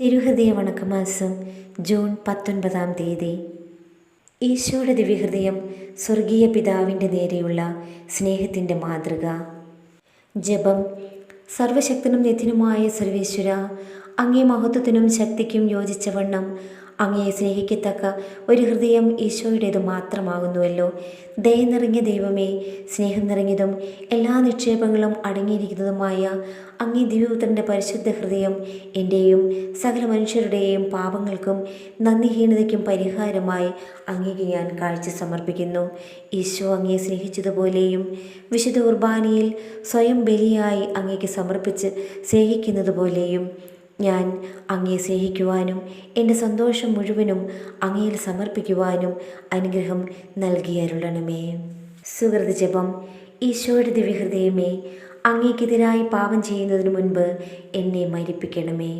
തിരുഹൃദയ വണക്കമാസം June പത്തൊൻപതാം തീയതി. ഈശോയുടെ ദിവ്യഹൃദയം സ്വർഗീയ പിതാവിന്റെ നേരെയുള്ള സ്നേഹത്തിന്റെ മാതൃക. ജപം സർവശക്തനും നിത്യനുമായ സർവേശ്വര അങ്ങേ മഹത്വത്തിനും ശക്തിക്കും യോജിച്ചവണ്ണം അങ്ങയെ സ്നേഹിക്കത്തക്ക ഒരു ഹൃദയം ഈശോയുടേത് മാത്രമാകുന്നുവല്ലോ. ദയ നിറഞ്ഞ ദൈവമേ സ്നേഹം നിറഞ്ഞതും എല്ലാ നിക്ഷേപങ്ങളും അടങ്ങിയിരിക്കുന്നതുമായ അങ്ങേ ദിവ്യപുത്രന്റെ പരിശുദ്ധ ഹൃദയം എന്റെയും സകല മനുഷ്യരുടെയും പാപങ്ങൾക്കും നന്ദിഹീനതയ്ക്കും പരിഹാരമായി അങ്ങേക്ക് ഞാൻ കാഴ്ച സമർപ്പിക്കുന്നു. ഈശോ അങ്ങയെ സ്നേഹിച്ചതുപോലെയും വിശുദ്ധ കുർബാനയിൽ സ്വയം ബലിയായി അങ്ങേക്ക് സമർപ്പിച്ച് സ്നേഹിക്കുന്നതുപോലെയും ഞാൻ അങ്ങേ സ്നേഹിക്കുവാനും എന്റെ സന്തോഷം മുഴുവനും അങ്ങയിൽ സമർപ്പിക്കുവാനും അനുഗ്രഹം നൽകിയരുളണമേ സുഹൃത് ജപം ഈശോയുടെ ദിവ്യഹൃദയമേ അങ്ങേക്കെതിരായി പാപം ചെയ്യുന്നതിന് മുൻപ് എന്നെ മരിപ്പിക്കണമേ.